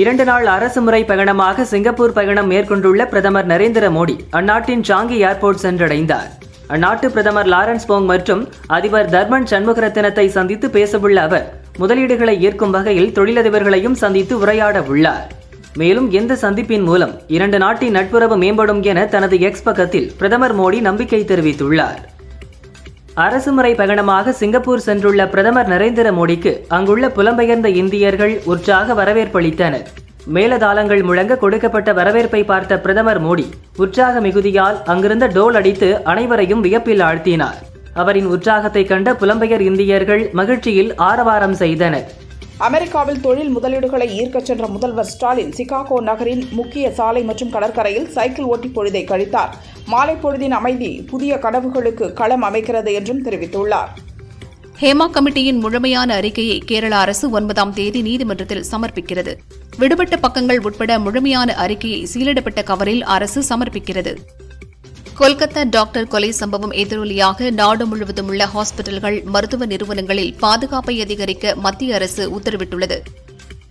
இரண்டு நாள் அரசு முறை பயணமாக சிங்கப்பூர் பயணம் மேற்கொண்டுள்ள பிரதமர் நரேந்திர மோடி அந்நாட்டின் சாங்கி ஏர்போர்ட் சென்றடைந்தார். அந்நாட்டு பிரதமர் லாரன்ஸ் போங் மற்றும் அதிபர் தர்மன் சண்முகரத்தினத்தை சந்தித்து பேசவுள்ள அவர் முதலீடுகளை ஈர்க்கும் வகையில் தொழிலதிபர்களையும் சந்தித்து உரையாட உள்ளார். மேலும் எந்த சந்திப்பின் மூலம் இரண்டு நாட்டின் நட்புறவு மேம்படும் என தனது எக்ஸ் பக்கத்தில் பிரதமர் மோடி நம்பிக்கை தெரிவித்துள்ளார். அரசுமுறை பயணமாக சிங்கப்பூர் சென்றுள்ள பிரதமர் நரேந்திர மோடிக்கு அங்குள்ள புலம்பெயர்ந்த இந்தியர்கள் உற்சாக வரவேற்பளித்தனர் மேலதாளங்கள் முழங்க கொடுக்கப்பட்ட வரவேற்பை பார்த்த பிரதமர் மோடி உற்சாக மிகுதியால் அங்கிருந்த டோல் அடித்து அனைவரையும் வியப்பில் ஆழ்த்தினார். அவரின் உற்சாகத்தை கண்ட புலம்பெயர் இந்தியர்கள் மகிழ்ச்சியில் ஆரவாரம் செய்தனர். அமெரிக்காவில் தொழில் முதலீடுகளை ஈர்க்கச் சென்ற முதல்வர் ஸ்டாலின் சிகாகோ நகரின் முக்கிய சாலை மற்றும் கடற்கரையில் சைக்கிள் ஓட்டி பொழுதை கழித்தார். மாலை பொழுதின் அமைதி புதிய கனவுகளுக்கு களம் அமைக்கிறது என்றும் தெரிவித்துள்ளார். ஹேமா கமிட்டியின் முழுமையான அறிக்கையை கேரள அரசு ஒன்பதாம் தேதி நீதிமன்றத்தில் சமர்ப்பிக்கிறது. விடுபட்ட பக்கங்கள் உட்பட முழுமையான அறிக்கையை சீலிடப்பட்ட கவரில் அரசு சமர்ப்பிக்கிறது. கொல்கத்தா டாக்டர் கொலை சம்பவம் எதிரொலியாக நாடு முழுவதும் உள்ள ஹாஸ்பிட்டல்கள் மருத்துவ நிறுவனங்களில் பாதுகாப்பை அதிகரிக்க மத்திய அரசு உத்தரவிட்டுள்ளது.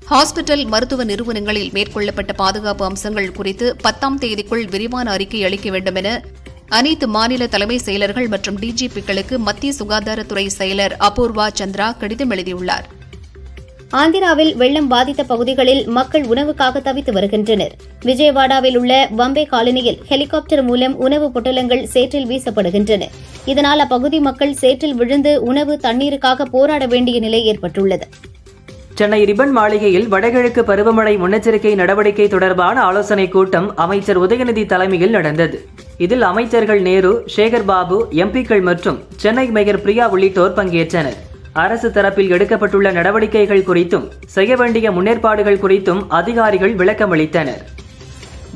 ஹாஸ்பிட்டல் மருத்துவ நிறுவனங்களில் மேற்கொள்ளப்பட்ட பாதுகாப்பு அம்சங்கள் குறித்து பத்தாம் தேதிக்குள் விரிவான அறிக்கை அளிக்க வேண்டும் என அனைத்து மாநில தலைமை செயலர்கள் மற்றும் டிஜிபிக்களுக்கு மத்திய சுகாதாரத்துறை செயலர் அபூர்வா சந்திரா கடிதம் எழுதியுள்ளார். ஆந்திராவில் வெள்ளம் பாதித்த பகுதிகளில் மக்கள் உணவுக்காக தவித்து வருகின்றனர். விஜயவாடாவில் உள்ள பம்பே காலனியில் ஹெலிகாப்டர் மூலம் உணவு பொட்டலங்கள் சேற்றில் வீசப்படுகின்றன. இதனால் அப்பகுதி மக்கள் சேற்றில் விழுந்து உணவு தண்ணீருக்காக போராட வேண்டிய நிலை ஏற்பட்டுள்ளது. சென்னை ரிபன் மாளிகையில் வடகிழக்கு பருவமழை முன்னெச்சரிக்கை நடவடிக்கை தொடர்பான ஆலோசனைக் கூட்டம் அமைச்சர் உதயநிதி தலைமையில் நடந்தது. இதில் அமைச்சர்கள் நேரு சேகர் பாபு எம்பிக்கள் மற்றும் சென்னை மேயர் பிரியா உள்ளிட்டோர் பங்கேற்றனர். அரசு தரப்பில் எடுக்கப்பட்டுள்ள நடவடிக்கைகள் குறித்தும் செய்ய வேண்டிய முன்னேற்பாடுகள் குறித்தும் அதிகாரிகள் விளக்கமளித்தனர்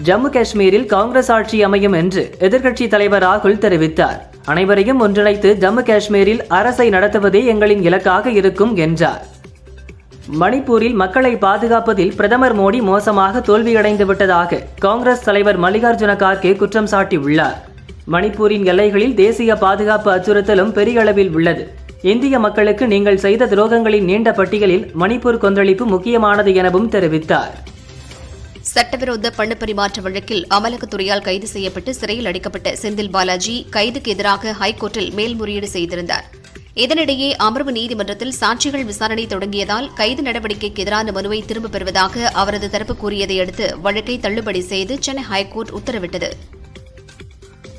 ஜம்மு காஷ்மீரில் காங்கிரஸ் ஆட்சி அமையும் என்று எதிர்க்கட்சி தலைவர் ராகுல் தெரிவித்தார். அனைவரையும் ஒன்றிணைத்து ஜம்மு காஷ்மீரில் அரசை நடத்துவதே எங்களின் இலக்காக இருக்கும் என்றார். மணிப்பூரில் மக்களை பாதுகாப்பதில் பிரதமர் மோடி மோசமாக தோல்வியடைந்து விட்டதாக காங்கிரஸ் தலைவர் மல்லிகார்ஜுன கார்கே குற்றம் சாட்டியுள்ளார். மணிப்பூரின் எல்லைகளில் தேசிய பாதுகாப்பு அச்சுறுத்தலும் பெரிய அளவில் உள்ளது. இந்திய மக்களுக்கு நீங்கள் செய்த துரோகங்களின் நீண்ட பட்டியலில் மணிப்பூர் கொந்தளிப்பு முக்கியமானது எனவும் தெரிவித்தார். சட்டவிரோத பண பரிமாற்ற வழக்கில் அமலாக்கத்துறையால் கைது செய்யப்பட்டு சிறையில் அடைக்கப்பட்ட செந்தில் பாலாஜி கைதுக்கு எதிராக ஹைகோர்ட்டில் மேல்முறையீடு செய்திருந்தார். இதனிடையே அமர்வு நீதிமன்றத்தில் சாட்சிகள் விசாரணை தொடங்கியதால் கைது நடவடிக்கைக்கு எதிரான மனுவை திரும்பப் பெறுவதாக அவரது தரப்பு கூறியதை அடுத்து வழக்கை தள்ளுபடி செய்து சென்னை ஹைகோர்ட் உத்தரவிட்டது.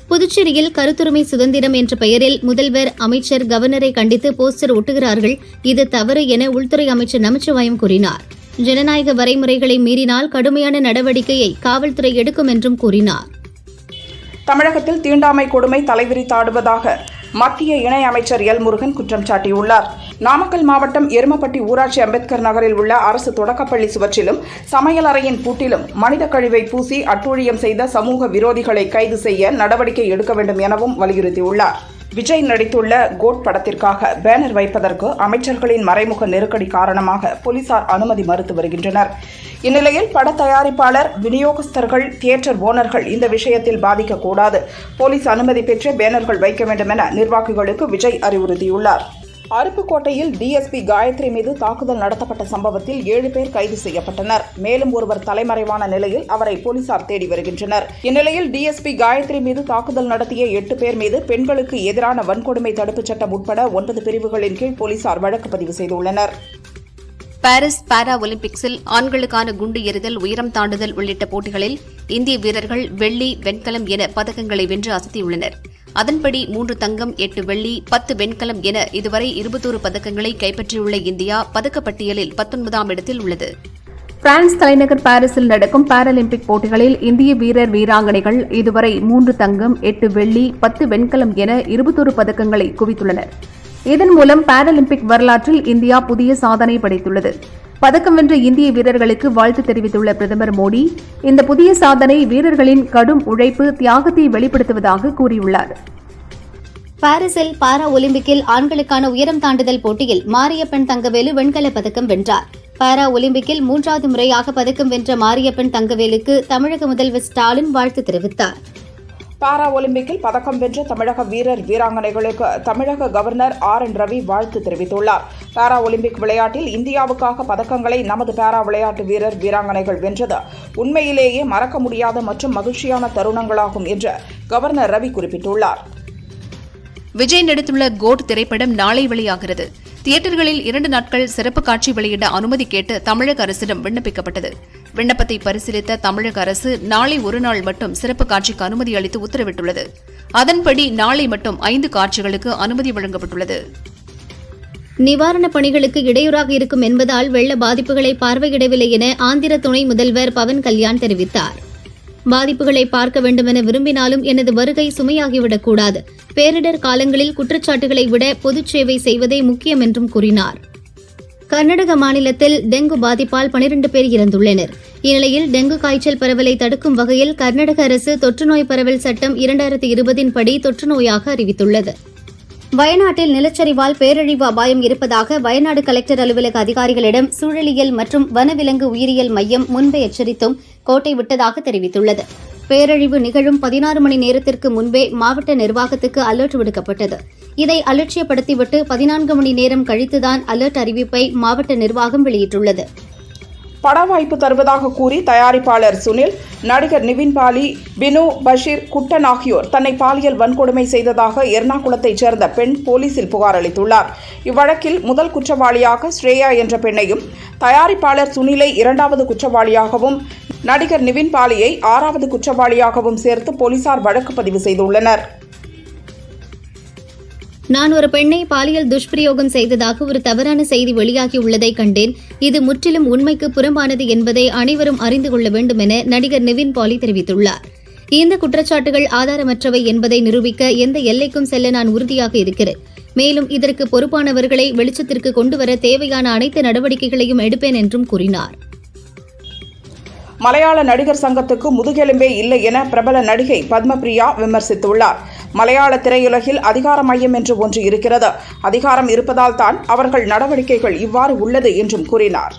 புதுச்சேரியில் கருத்துரிமை சுதந்திரம் என்ற பெயரில் முதல்வர் அமைச்சர் கவர்னரை கண்டித்து போஸ்டர் ஒட்டுகிறார்கள். இது தவறு என உள்துறை அமைச்சர் நமச்சிவாயம் கூறினார். ஜனநாயக வரைமுறைகளை மீறினால் கடுமையான நடவடிக்கையை காவல்துறை எடுக்கும் என்றும் கூறினார். தமிழகத்தில் தீண்டாமை கொடுமை தலைவிரித்தாடுவதாக மத்திய இணை அமைச்சர் எல் முருகன் குற்றம் சாட்டியுள்ளார். நாமக்கல் மாவட்டம் எருமப்பட்டி ஊராட்சி அம்பேத்கர் நகரில் உள்ள அரசு தொடக்கப்பள்ளி சுவற்றிலும் சமையலறையின் பூட்டிலும் மனித கழிவை பூசி அட்டூழியம் செய்த சமூக விரோதிகளை கைது செய்ய நடவடிக்கை எடுக்க வேண்டும் எனவும் வலியுறுத்தியுள்ளார். விஜய் நடித்துள்ள கோட் படத்திற்காக பேனர் வைப்பதற்கு அமைச்சர்களின் மறைமுக நெருக்கடி காரணமாக போலீசார் அனுமதி மறுத்து வருகின்றனர். இந்நிலையில் பட தயாரிப்பாளர் விநியோகஸ்தர்கள் தியேட்டர் ஓனர்கள் இந்த விஷயத்தில் பாதிக்கக்கூடாது. போலீஸ் அனுமதி பெற்று பேனர்கள் வைக்க வேண்டும் என நிர்வாகிகளுக்கு விஜய் அறிவுறுத்தியுள்ளார். அருப்புக்கோட்டையில் டிஎஸ்பி காயத்ரி மீது தாக்குதல் நடத்தப்பட்ட சம்பவத்தில் ஏழு பேர் கைது செய்யப்பட்டனர். மேலும் ஒருவர் தலைமறைவான நிலையில் அவரை போலீசார் தேடி வருகின்றனர். இந்நிலையில் டிஎஸ்பி காயத்ரி மீது தாக்குதல் நடத்திய எட்டு பேர் மீது பெண்களுக்கு எதிரான வன்கொடுமை தடுப்புச் சட்டம் உட்பட ஒன்பது பிரிவுகளின் கீழ் போலீசார் வழக்கு பதிவு செய்துள்ளனர். பாரிஸ் பாரா ஒலிம்பிக்ஸில் ஆண்களுக்கான குண்டு எறிதல் உயரம் தாண்டுதல் உள்ளிட்ட போட்டிகளில் இந்திய வீரர்கள் வெள்ளி வெண்கலம் என பதக்கங்களை வென்று அசத்தியுள்ளனர். அதன்படி மூன்று தங்கம் எட்டு வெள்ளி பத்து வெண்கலம் என இதுவரை இருபத்தோரு பதக்கங்களை கைப்பற்றியுள்ள இந்தியா பதக்கப்பட்டியலில் பத்தொன்பதாம் இடத்தில் உள்ளது. பிரான்ஸ் தலைநகர் பாரிஸில் நடக்கும் பாராலிம்பிக் போட்டிகளில் இந்திய வீரர் வீராங்கனைகள் இதுவரை மூன்று தங்கம் எட்டு வெள்ளி பத்து வெண்கலம் என இருபத்தொரு பதக்கங்களை குவித்துள்ளனர். இதன் மூலம் பாராலிம்பிக் வரலாற்றில் இந்தியா புதிய சாதனை படைத்துள்ளது. பதக்கம் வென்ற இந்திய வீரர்களுக்கு வாழ்த்து தெரிவித்துள்ள பிரதமர் மோடி இந்த புதிய சாதனை வீரர்களின் கடும் உழைப்பு தியாகத்தை வெளிப்படுத்துவதாக கூறியுள்ளார். பாரிஸில் பாரா ஒலிம்பிக்கில் ஆண்களுக்கான உயரம் தாண்டுதல் போட்டியில் மாரியப்பன் தங்கவேலு வெண்கலப் பதக்கம் வென்றார். பாரா ஒலிம்பிக்கில் மூன்றாவது முறையாக பதக்கம் வென்ற மாரியப்பன் தங்கவேலுக்கு தமிழக முதல்வர் ஸ்டாலின் வாழ்த்து தெரிவித்தார். பாரா ஒலிம்பிக்கில் பதக்கம் வென்ற தமிழக வீரர் வீராங்கனைகளுக்கு தமிழக கவர்னர் ஆர் என் ரவி வாழ்த்து தெரிவித்துள்ளார். பாரா ஒலிம்பிக் விளையாட்டில் இந்தியாவுக்காக பதக்கங்களை நமது பாரா விளையாட்டு வீரர் வீராங்கனைகள் வென்றது. உண்மையிலேயே மறக்க முடியாத மற்றும் மகிழ்ச்சியான தருணங்களாகும் என்று கவர்னர் ரவி குறிப்பிட்டுள்ளார். விஜய் நடித்துள்ள கோட் திரைப்படம் நாளை வெளியாகிறது. தியேட்டர்களில் இரண்டு நாட்கள் சிறப்பு காட்சி வெளியிட அனுமதி கேட்டு தமிழக அரசிடம் விண்ணப்பிக்கப்பட்டது. விண்ணப்பத்தை பரிசீலித்த தமிழக அரசு நாளை ஒரு நாள் மட்டும் சிறப்பு காட்சிக்கு அனுமதி அளித்து உத்தரவிட்டுள்ளது. அதன்படி நாளை மட்டும் ஐந்து காட்சிகளுக்கு அனுமதி வழங்கப்பட்டுள்ளது. நிவாரணப் பணிகளுக்கு இடையூறாக இருக்கும் என்பதால் வெள்ள பாதிப்புகளை பார்வையிடவில்லை என ஆந்திர துணை முதல்வர் பவன் கல்யாண் தெரிவித்தார். பாதிப்புகளை பார்க்க வேண்டுமென விரும்பினாலும் எனது வருகை சுமையாகிவிடக் கூடாது. பேரிடர் காலங்களில் குற்றச்சாட்டுகளை விட பொதுச் சேவை செய்வதே முக்கியம் என்றும் கூறினார். கர்நாடக மாநிலத்தில் டெங்கு பாதிப்பால் 12 பேர் இறந்துள்ளனர். இந்நிலையில் டெங்கு காய்ச்சல் பரவலை தடுக்கும் வகையில் கர்நாடக அரசு தொற்றுநோய் பரவல் சட்டம் இரண்டாயிரத்தி இருபதின் படி தொற்றுநோயாக அறிவித்துள்ளது. வயநாட்டில் நிலச்சரிவால் பேரழிவு அபாயம் இருப்பதாக வயநாடு கலெக்டர் அலுவலக அதிகாரிகளிடம் சூழலியல் மற்றும் வனவிலங்கு உயிரியல் மையம் முன்பே எச்சரித்தும் கோட்டை விட்டதாக தெரிவித்துள்ளது. பேரழிவு நிகழும் பதினாறு மணி நேரத்திற்கு முன்பே மாவட்ட நிர்வாகத்துக்கு அலர்ட் விடுக்கப்பட்டது. இதை அலட்சியப்படுத்திவிட்டு பதினான்கு மணி நேரம் கழித்துதான் அலர்ட் அறிவிப்பை மாவட்ட நிர்வாகம் வெளியிட்டுள்ளது. பட வாய்ப்பு தருவதாக கூறி தயாரிப்பாளர் சுனில் நடிகர் நிவின் பாலி பினு பஷீர் குட்டன் ஆகியோர் தன்னை பாலியல் வன்கொடுமை செய்ததாக எர்ணாகுளத்தைச் சேர்ந்த பெண் போலீசில் புகார் அளித்துள்ளார். இவ்வழக்கில் முதல் குற்றவாளியாக ஸ்ரேயா என்ற பெண்ணையும் தயாரிப்பாளர் சுனிலை இரண்டாவது குற்றவாளியாகவும் நடிகர் நிவின் பாலியை ஆறாவது குற்றவாளியாகவும் சேர்த்து போலீசார் வழக்கு பதிவு செய்துள்ளனர். நான் ஒரு பெண்ணை பாலியல் துஷ்பிரயோகம் செய்ததாக ஒரு தவறான செய்தி வெளியாகியுள்ளதை கண்டேன். இது முற்றிலும் உண்மைக்கு புறம்பானது என்பதை அனைவரும் அறிந்து கொள்ள வேண்டும் என நடிகர் நிவின் பாலி தெரிவித்துள்ளார். இந்த குற்றச்சாட்டுகள் ஆதாரமற்றவை என்பதை நிரூபிக்க எந்த எல்லைக்கும் செல்ல நான் உறுதியாக இருக்கிறேன். மேலும் இதற்கு பொறுப்பானவர்களை வெளிச்சத்திற்கு கொண்டுவர தேவையான அனைத்து நடவடிக்கைகளையும் எடுப்பேன் என்றும் கூறினார். மலையாள நடிகர் சங்கத்துக்கு முதுகெலும்பே இல்லை என பிரபல நடிகை பத்மபிரியா விமர்சித்துள்ளார். மலையாள திரையுலகில் அதிகார மையம் என்று ஒன்று இருக்கிறது. அதிகாரம் இருப்பதால் தான் அவர்கள் நடவடிக்கைகள் இவ்வாறு உள்ளது என்றும் கூறினார்.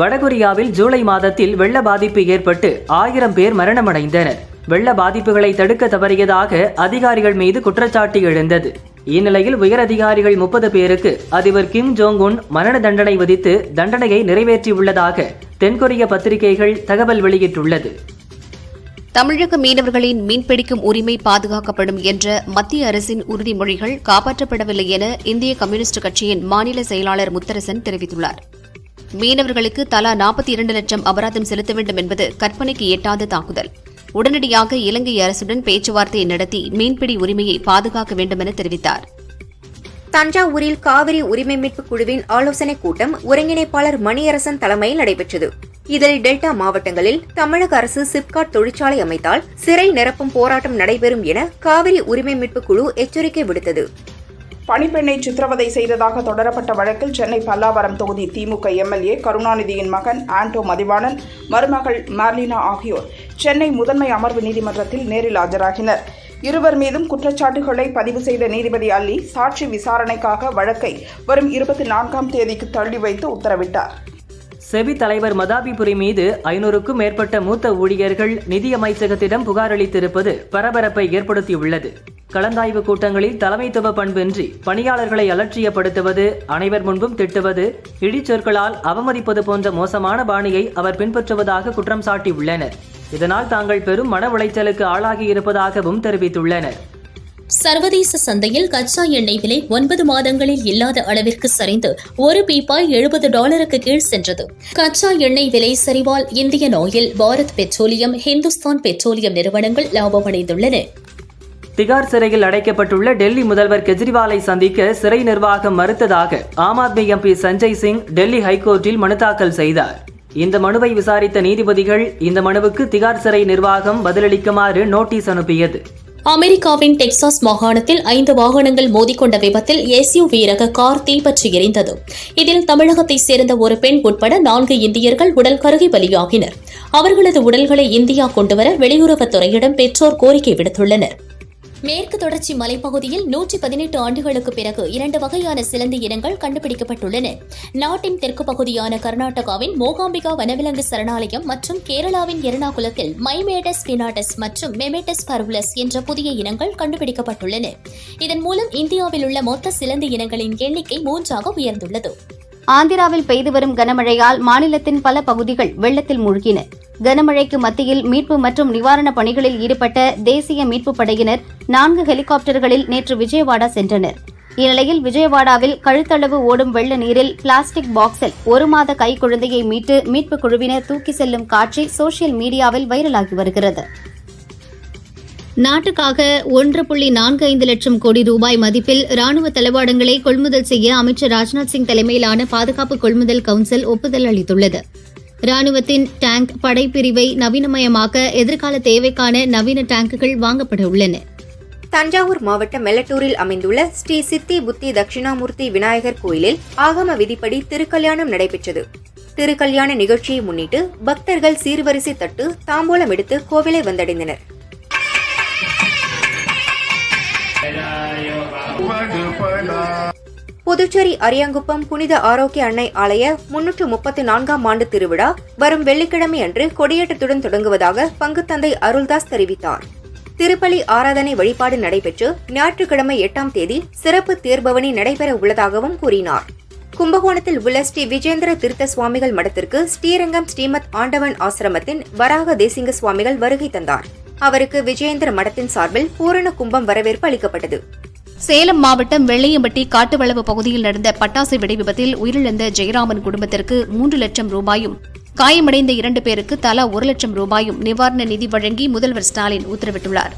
வடகொரியாவில் ஜூலை மாதத்தில் வெள்ள பாதிப்பு ஏற்பட்டு ஆயிரம் பேர் மரணமடைந்தனர். வெள்ள பாதிப்புகளை தடுக்க தவறியதாக அதிகாரிகள் மீது குற்றச்சாட்டு எழுந்தது. இந்நிலையில் உயரதிகாரிகள் முப்பது பேருக்கு அதிபர் கிம் ஜோங் உன் மரண தண்டனை விதித்து தண்டனையை நிறைவேற்றியுள்ளதாக தென்கொரிய பத்திரிகைகள் தகவல் வெளியிட்டுள்ளது. தமிழக மீனவர்களின் மீன்பிடிக்கும் உரிமை பாதுகாக்கப்படும் என்ற மத்திய அரசின் உறுதிமொழிகள் காப்பாற்றப்படவில்லை என இந்திய கம்யூனிஸ்ட் கட்சியின் மாநில செயலாளர் முத்தரசன் தெரிவித்துள்ளார். மீனவர்களுக்கு தலா நாற்பத்தி இரண்டு லட்சம் அபராதம் செலுத்த வேண்டும் என்பது கற்பனைக்கு எட்டாத தாக்குதல். உடனடியாக இலங்கை அரசுடன் பேச்சுவார்த்தை நடத்தி மீன்பிடி உரிமையை பாதுகாக்க வேண்டும் என தெரிவித்தார். தஞ்சாவூரில் காவிரி உரிமை மீட்பு குழுவின் ஆலோசனைக் கூட்டம் ஒருங்கிணைப்பாளர் மணியரசன் தலைமையில் நடைபெற்றது. இதில் டெல்டா மாவட்டங்களில் தமிழக அரசு சிப்காட் தொழிற்சாலை அமைத்தால் சிறை நிரப்பும் போராட்டம் நடைபெறும் என காவிரி உரிமை மீட்பு குழு எச்சரிக்கை விடுத்தது. பணிப்பெண்ணை சித்திரவதை செய்ததாக தொடரப்பட்ட வழக்கில் சென்னை பல்லாவரம் தொகுதி திமுக எம்எல்ஏ கருணாநிதியின் மகன் ஆண்டோ மதிவாணன் மருமகள் மார்லினா ஆகியோர் சென்னை முதன்மை அமர்வு நீதிமன்றத்தில் நேரில் ஆஜராகினர். இருவர் மீதும் குற்றச்சாட்டுகளை பதிவு செய்த நீதிபதி அல்லி சாட்சி விசாரணைக்காக வழக்கை வரும் இருபத்தி நான்காம் தேதிக்கு தள்ளி வைத்து உத்தரவிட்டார். செபி தலைவர் மதாபிபுரி மீது ஐநூறுக்கும் மேற்பட்ட மூத்த ஊழியர்கள் நிதியமைச்சகத்திடம் புகாரளித்திருப்பது புகார் அளித்திருப்பது பரபரப்பை ஏற்படுத்தியுள்ளது. கலந்தாய்வு கூட்டங்களில் தலைமைத்துவ பண்பின்றி பணியாளர்களை அலட்சியப்படுத்துவது அனைவர் முன்பும் திட்டுவது இடிச்சொற்களால் அவமதிப்பது போன்ற மோசமான பாணியை அவர் பின்பற்றுவதாக குற்றம் சாட்டியுள்ளனர். இதனால் தாங்கள் பெரும் மன உளைச்சலுக்கு ஆளாகி இருப்பதாகவும் தெரிவித்துள்ளனர். சர்வதேச சந்தையில் கச்சா எண்ணெய் விலை ஒன்பது மாதங்களில் இல்லாத அளவிற்கு சரிந்து ஒரு பீப்பாய் எழுபது டாலருக்கு கீழ் சென்றது. கச்சா எண்ணெய் விலை சரிவால் Indian Oil Bharat Petroleum Hindustan Petroleum நிறுவனங்கள் லாபமடைந்துள்ளன. திகார் சிறையில் அடைக்கப்பட்டுள்ள டெல்லி முதல்வர் கெஜ்ரிவாலை சந்திக்க சிறை நிர்வாகம் மறுத்ததாக ஆம் ஆத்மி எம்பி சஞ்சய் சிங் டெல்லி ஹைகோர்ட்டில் மனு தாக்கல் செய்தார். இந்த மனுவை விசாரித்த நீதிபதிகள் இந்த மனுவுக்கு திகார் சிறை நிர்வாகம் பதிலளிக்குமாறு நோட்டீஸ் அனுப்பியது. அமெரிக்காவின் டெக்சாஸ் மாகாணத்தில் ஐந்து வாகனங்கள் மோதிக்கொண்ட விபத்தில் எஸ்யூவி ரக கார் தீப்பற்றி எரிந்தது. இதில் தமிழகத்தைச் சேர்ந்த ஒரு பெண் உட்பட நான்கு இந்தியர்கள் உடல் கருகி பலியாகினர். அவர்களது உடல்களை இந்தியா கொண்டுவர வெளியுறவுத்துறையிடம் பெற்றோர் கோரிக்கை விடுத்துள்ளனர். மேற்கு தொடர்ச்சி மலைப்பகுதியில் நூற்றி பதினெட்டு ஆண்டுகளுக்கு பிறகு இரண்டு வகையான சிலந்தி இனங்கள் கண்டுபிடிக்கப்பட்டுள்ளன. நாட்டின் தெற்கு பகுதியான கர்நாடகாவின் மோகாம்பிகா வனவிலங்கு சரணாலயம் மற்றும் கேரளாவின் எர்ணாகுளத்தில் மைமேடஸ் பினாடஸ் மற்றும் மெமேட்டஸ் பர்வுலஸ் என்ற புதிய இனங்கள் கண்டுபிடிக்கப்பட்டுள்ளன. இதன் மூலம் இந்தியாவில் உள்ள மொத்த சிலந்தி இனங்களின் எண்ணிக்கை மூன்றாக உயர்ந்துள்ளது. ஆந்திராவில் பெய்து வரும் கனமழையால் மாநிலத்தின் பல பகுதிகள் வெள்ளத்தில் மூழ்கின. கனமழைக்கு மத்தியில் மீட்பு மற்றும் நிவாரணப் பணிகளில் ஈடுபட்ட தேசிய மீட்புப் படையினர் நான்கு ஹெலிகாப்டர்களில் நேற்று விஜயவாடா சென்றனர். இந்நிலையில் விஜயவாடாவில் கழுத்தளவு ஓடும் வெள்ள நீரில் பிளாஸ்டிக் பாக்ஸில் ஒரு மாத கைக்குழந்தையை மீட்டு மீட்புக் குழுவினர் தூக்கி செல்லும் காட்சி சோசியல் மீடியாவில் வைரலாகி வருகிறது. நாட்டுக்காக ஒன்று புள்ளி நான்கு ஐந்து லட்சம் கோடி ரூபாய் மதிப்பில் ராணுவ தளவாடங்களை கொள்முதல் செய்ய அமைச்சர் ராஜ்நாத் சிங் தலைமையிலான பாதுகாப்பு கொள்முதல் கவுன்சில் ஒப்புதல் அளித்துள்ளது. ராணுவத்தின் டேங்க் படைப்பிரிவை நவீனமயமாக்க எதிர்கால தேவைக்கான நவீன டேங்குகள் வாங்கப்பட உள்ளன. தஞ்சாவூர் மாவட்டம் மெல்லட்டூரில் அமைந்துள்ள ஸ்ரீ சித்தி புத்தி தட்சிணாமூர்த்தி விநாயகர் கோயிலில் ஆகம விதிப்படி திருக்கல்யாணம் நடைபெற்றது. திருக்கல்யாண நிகழ்ச்சியை முன்னிட்டு பக்தர்கள் சீர்வரிசை தட்டு தாம்பூலம் எடுத்து கோவிலை வந்தடைந்தனர். புதுச்சேரி அரியாங்குப்பம் புனித ஆரோக்கிய அன்னை ஆலய முன்னூற்று முப்பத்தி நான்காம் ஆண்டு திருவிழா வரும் வெள்ளிக்கிழமை அன்று கொடியேற்றத்துடன் தொடங்குவதாக பங்குத்தந்தை அருள்தாஸ் தெரிவித்தார். திருப்பலி ஆராதனை வழிபாடு நடைபெற்று ஞாயிற்றுக்கிழமை எட்டாம் தேதி சிறப்பு தேர்பவனி நடைபெற உள்ளதாகவும் கூறினார். கும்பகோணத்தில் உள்ள ஸ்ரீ விஜேந்திர திருத்த சுவாமிகள் மடத்திற்கு ஸ்ரீரங்கம் ஸ்ரீமத் ஆண்டவன் ஆசிரமத்தின் வராக தேசிங்க சுவாமிகள் வருகை தந்தார். அவருக்கு விஜயேந்திர மடத்தின் சார்பில் பூரண கும்பம் வரவேற்பு அளிக்கப்பட்டது. சேலம் மாவட்டம் வெள்ளையம்பட்டி காட்டுவளவு பகுதியில் நடந்த பட்டாசு வெடி விபத்தில் உயிரிழந்த ஜெயராமன் குடும்பத்திற்கு மூன்று லட்சம் ரூபாயும் காயமடைந்த இரண்டு பேருக்கு தலா ஒரு லட்சம் ரூபாயும் நிவாரண நிதி வழங்கி முதல்வர் ஸ்டாலின் உத்தரவிட்டுள்ளார்.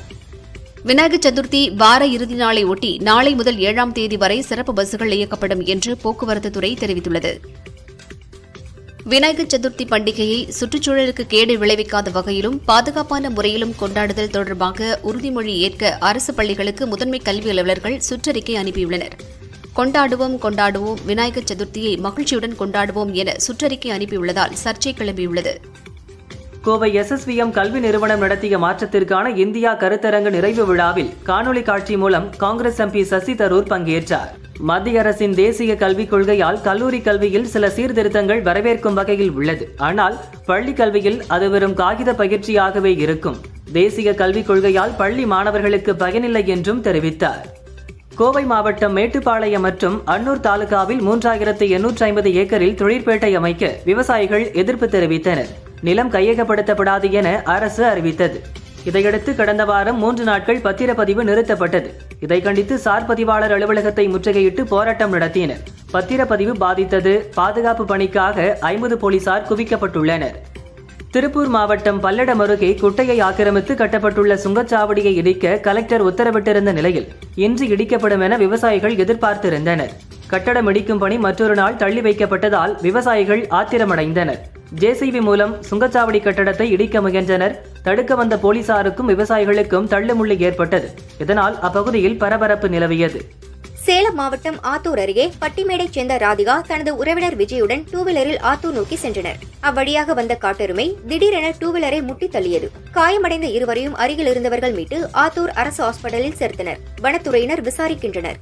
விநாயகர் சதுர்த்தி வார இறுதி நாளை ஒட்டி நாளை முதல் ஏழாம் தேதி வரை சிறப்பு பஸ்கள் இயக்கப்படும் என்று போக்குவரத்து துறை தெரிவித்துள்ளது. விநாயகர் சதுர்த்தி பண்டிகையை சுற்றுச்சூழலுக்கு கேடு விளைவிக்காத வகையிலும் பாதுகாப்பான முறையிலும் கொண்டாடுதல் தொடர்பாக உறுதிமொழி ஏற்க அரசு பள்ளிகளுக்கு முதன்மை கல்வி அலுவலர்கள் சுற்றறிக்கை அனுப்பியுள்ளனர். கொண்டாடுவோம் கொண்டாடுவோம் விநாயகர் சதுர்த்தியை மகிழ்ச்சியுடன் கொண்டாடுவோம் என சுற்றறிக்கை அனுப்பியுள்ளதால் சர்ச்சை கிளம்பியுள்ளது. கோவை எஸ்எஸ்விஎம் கல்வி நிறுவனம் நடத்திய மாற்றத்திற்கான இந்தியா கருத்தரங்கு நிறைவு விழாவில் காணொலி காட்சி மூலம் காங்கிரஸ் எம்பி சசி தரூர் பங்கேற்றார். மத்திய அரசின் தேசிய கல்விக் கொள்கையால் கல்லூரி கல்வியில் சில சீர்திருத்தங்கள் வரவேற்கும் வகையில் உள்ளது. ஆனால் பள்ளி கல்வியில் அது வெறும் காகித பயிற்சியாகவே இருக்கும். தேசிய கல்விக் கொள்கையால் பள்ளி மாணவர்களுக்கு பயனில்லை என்றும் தெரிவித்தார். கோவை மாவட்டம் மேட்டுப்பாளையம் மற்றும் அன்னூர் தாலுகாவில் மூன்றாயிரத்து எண்ணூற்றி ஐம்பது ஏக்கரில் தொழிற்பேட்டை அமைக்க விவசாயிகள் எதிர்ப்பு தெரிவித்தனர். நிலம் கையகப்படுத்தப்படாது என அரசு அறிவித்தது. இதையடுத்து கடந்த வாரம் மூன்று நாட்கள் பத்திரப்பதிவு நிறுத்தப்பட்டது. இதை கண்டித்து சார் பதிவாளர் அலுவலகத்தை முற்றுகையிட்டு போராட்டம் நடத்தினர். பத்திரப்பதிவு பாதித்தது. பாதுகாப்பு பணிக்காக ஐம்பது போலீசார் குவிக்கப்பட்டுள்ளனர். திருப்பூர் மாவட்டம் பல்லடம் அருகே குட்டையை ஆக்கிரமித்து கட்டப்பட்டுள்ள சுங்கச்சாவடியை இடிக்க கலெக்டர் உத்தரவிட்டிருந்த நிலையில் இன்று இடிக்கப்படும் என விவசாயிகள் எதிர்பார்த்திருந்தனர். கட்டடம் இடிக்கும் பணி மற்றொரு நாள் தள்ளி வைக்கப்பட்டதால் விவசாயிகள் ஆத்திரமடைந்தனர். ஜேசிபி மூலம் சுங்கச்சாவடி கட்டடத்தை இடிக்க முயன்றனர். தடுக்க வந்த போலீசாருக்கும் விவசாயிகளுக்கும் தள்ளுமுள்ளு ஏற்பட்டது. இதனால் அப்பகுதியில் பரபரப்பு நிலவியது. சேலம் மாவட்டம் ஆத்தூர் அருகே பட்டிமேடைச் சேர்ந்த ராதிகா தனது உறவினர் விஜயுடன் டூவீலரில் ஆத்தூர் நோக்கி சென்றனர். அவ்வழியாக வந்த காட்டெருமை திடீரென டூவீலரை முட்டி தள்ளியது. காயமடைந்த இருவரையும் அருகில் இருந்தவர்கள் மீட்டு ஆத்தூர் அரசு ஹாஸ்பிட்டலில் சேர்த்தனர். வனத்துறையினர் விசாரிக்கின்றனர்.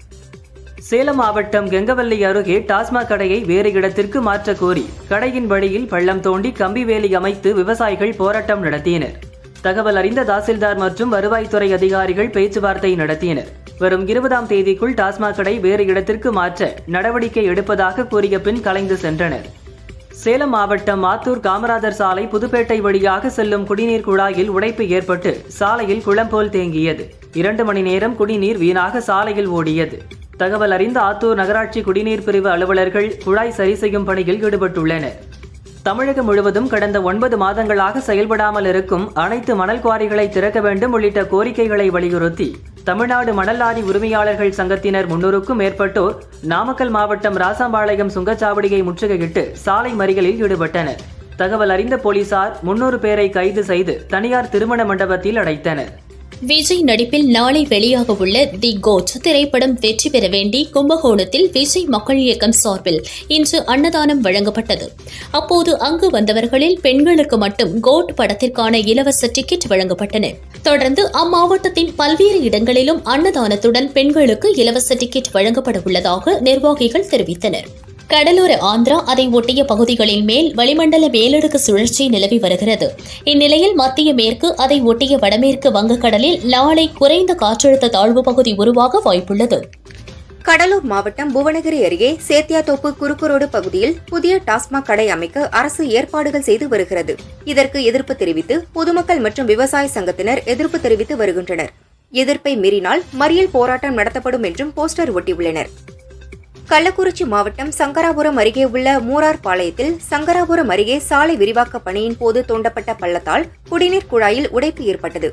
சேலம் மாவட்டம் கெங்கவல்லி அருகே டாஸ்மாக் கடையை வேறு இடத்திற்கு மாற்ற கோரி கடையின் வழியில் பள்ளம் தோண்டி கம்பி வேலி அமைத்து விவசாயிகள் போராட்டம் நடத்தினர். தகவல் அறிந்த தாசில்தார் மற்றும் வருவாய்த்துறை அதிகாரிகள் பேச்சுவார்த்தை நடத்தினர். வரும் இருபதாம் தேதிக்குள் டாஸ்மாக் கடை வேறு இடத்திற்கு மாற்ற நடவடிக்கை எடுப்பதாக கூறிய பின் கலைந்து சென்றனர். சேலம் மாவட்டம் ஆத்தூர் காமராஜர் சாலை புதுப்பேட்டை வழியாக செல்லும் குடிநீர் குழாயில் உடைப்பு ஏற்பட்டு சாலையில் குளம் போல் தேங்கியது. இரண்டு மணி நேரம் குடிநீர் வீணாக சாலையில் ஓடியது. தகவல் அறிந்த ஆத்தூர் நகராட்சி குடிநீர் பிரிவு அலுவலர்கள் குழாய் சரி செய்யும் பணியில் ஈடுபட்டுள்ளனர். தமிழகம் முழுவதும் கடந்த ஒன்பது மாதங்களாக செயல்படாமல் இருக்கும் அனைத்து மணல் குவாரிகளை திறக்க வேண்டும் உள்ளிட்ட கோரிக்கைகளை வலியுறுத்தி தமிழ்நாடு மணல் லாரி உரிமையாளர்கள் சங்கத்தினர் முன்னூறுக்கும் மேற்பட்டோர் நாமக்கல் மாவட்டம் ராசாம்பாளையம் சுங்கச்சாவடியை முற்றுகையிட்டு சாலை மறியலில் ஈடுபட்டனர். தகவல் அறிந்த போலீசார் முன்னூறு பேரை கைது செய்து தனியார் திருமண மண்டபத்தில் அடைத்தனர். விஜய் நடிப்பில் நாளை வெளியாக உள்ள தி கோட் திரைப்படம் வெற்றி பெற வேண்டி கும்பகோணத்தில் விஜய் மக்கள் இயக்கம் சார்பில் இன்று அன்னதானம் வழங்கப்பட்டது. அப்போது அங்கு வந்தவர்களில் பெண்களுக்கு மட்டும் கோட் படத்திற்கான இலவச டிக்கெட் வழங்கப்பட்டன. தொடர்ந்து அம்மாவட்டத்தின் பல்வேறு இடங்களிலும் அன்னதானத்துடன் பெண்களுக்கு இலவச டிக்கெட் வழங்கப்பட உள்ளதாக நிர்வாகிகள் தெரிவித்தனர். கடலோர ஆந்திரா அதை ஒட்டிய பகுதிகளின் மேல் வளிமண்டல மேலடுக்கு சுழற்சி நிலவி வருகிறது. இந்நிலையில் மத்திய மேற்கு அதை ஒட்டிய வடமேற்கு வங்கக்கடலில் நாளை குறைந்த காற்றழுத்த தாழ்வு பகுதி உருவாக வாய்ப்புள்ளது. கடலூர் மாவட்டம் புவனகிரி அருகே சேத்தியாத்தோப்பு குறுக்குரோடு பகுதியில் புதிய டாஸ்மாக் கடை அமைக்க அரசு ஏற்பாடுகள் செய்து வருகிறது. இதற்கு எதிர்ப்பு தெரிவித்து பொதுமக்கள் மற்றும் விவசாய சங்கத்தினர் எதிர்ப்பு தெரிவித்து வருகின்றனர். எதிர்ப்பை மீறினால் மறியல் போராட்டம் நடத்தப்படும் என்றும் போஸ்டர் ஒட்டியுள்ளனர். கள்ளக்குறிச்சி மாவட்டம் சங்கராபுரம் அருகே உள்ள மூரார் பாளையத்தில் சங்கராபுரம் அருகே சாலை விரிவாக்க பணியின் போது தோண்டப்பட்ட பள்ளத்தால் குடிநீர் குழாயில் உடைப்பு ஏற்பட்டது.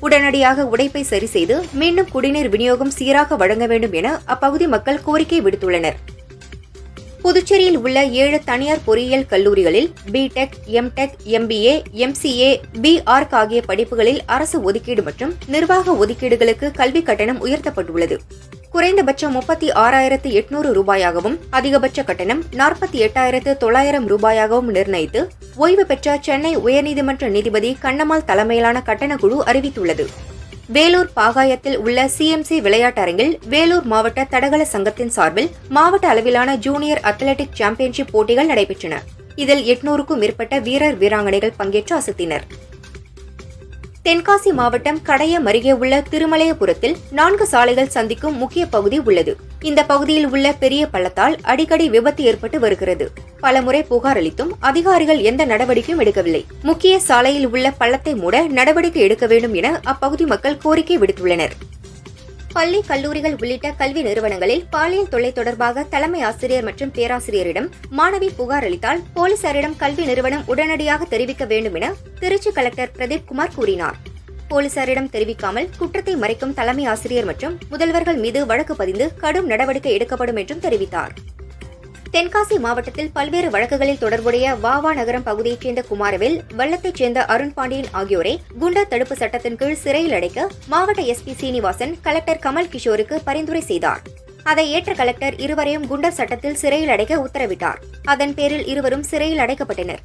உடனடியாக உடைப்பை சரி செய்து மீண்டும் குடிநீர் விநியோகம் சீராக வழங்க வேண்டும் என அப்பகுதி மக்கள் கோரிக்கை விடுத்துள்ளனர். புதுச்சேரியில் உள்ள ஏழு தனியார் பொறியியல் கல்லூரிகளில் BTech MTech MBA MCA BArch ஆகிய படிப்புகளில் அரசு ஒதுக்கீடு மற்றும் நிர்வாக ஒதுக்கீடுகளுக்கு கல்வி கட்டணம் உயர்த்தப்பட்டுள்ளது. குறைந்தபட்சம் முப்பத்தி ஆறாயிரத்து எட்நூறு ரூபாயாகவும் அதிகபட்ச கட்டணம் நாற்பத்தி எட்டாயிரத்து தொள்ளாயிரம் ரூபாயாகவும் நிர்ணயித்து ஓய்வு பெற்ற சென்னை உயர்நீதிமன்ற நீதிபதி கண்ணம்மாள் தலைமையிலான கட்டணக்குழு அறிவித்துள்ளது. வேலூர் பாகாயத்தில் உள்ள சிஎம்சி விளையாட்டரங்கில் வேலூர் மாவட்ட தடகள சங்கத்தின் சார்பில் மாவட்ட அளவிலான ஜூனியர் அத்லெட்டிக் சாம்பியன்ஷிப் போட்டிகள் நடைபெற்றன. இதில் எட்நூறுக்கும் மேற்பட்ட வீரர் வீராங்கனைகள் பங்கேற்று அசத்தினர். தென்காசி மாவட்டம் கடையம் அருகே உள்ள திருமலையபுரத்தில் நான்கு சாலைகள் சந்திக்கும் முக்கிய பகுதி உள்ளது. இந்த பகுதியில் உள்ள பெரிய பள்ளத்தால் அடிக்கடி விபத்து ஏற்பட்டு வருகிறது. பலமுறை புகார் அளித்தும் அதிகாரிகள் எந்த நடவடிக்கையும் எடுக்கவில்லை. முக்கிய சாலையில் உள்ள பள்ளத்தை மூட நடவடிக்கை எடுக்க வேண்டும் என அப்பகுதி மக்கள் கோரிக்கை விடுத்துள்ளனர். பள்ளி கல்லூரிகள் உள்ளிட்ட கல்வி நிறுவனங்களில் பாலியல் தொல்லை தொடர்பாக தலைமை ஆசிரியர் மற்றும் பேராசிரியரிடம் மாணவி புகார் அளித்தால் போலீசாரிடம் கல்வி நிறுவனம் உடனடியாக தெரிவிக்க வேண்டும் என திருச்சி கலெக்டர் பிரதீப் குமார் கூறினார். போலீசாரிடம் தெரிவிக்காமல் குற்றத்தை மறைக்கும் தலைமை ஆசிரியர் மற்றும் முதல்வர்கள் மீது வழக்கு பதிந்து கடும் நடவடிக்கை எடுக்கப்படும் என்றும் தெரிவித்தார். தென்காசி மாவட்டத்தில் பல்வேறு வழக்குகளில் தொடர்புடைய வாவா நகரம் பகுதியைச் சேர்ந்த குமாரவேல் வல்லத்தைச் சேர்ந்த அருண் பாண்டியன் ஆகியோரை குண்டர் தடுப்பு சட்டத்தின் கீழ் சிறையில் அடைக்க மாவட்ட எஸ்பி சீனிவாசன் கலெக்டர் கமல் கிஷோருக்கு பரிந்துரை செய்தார். அதை ஏற்ற கலெக்டர் இருவரையும் குண்டர் சட்டத்தில் சிறையில் அடைக்க உத்தரவிட்டார். அதன் பேரில் இருவரும் சிறையில் அடைக்கப்பட்டனர்.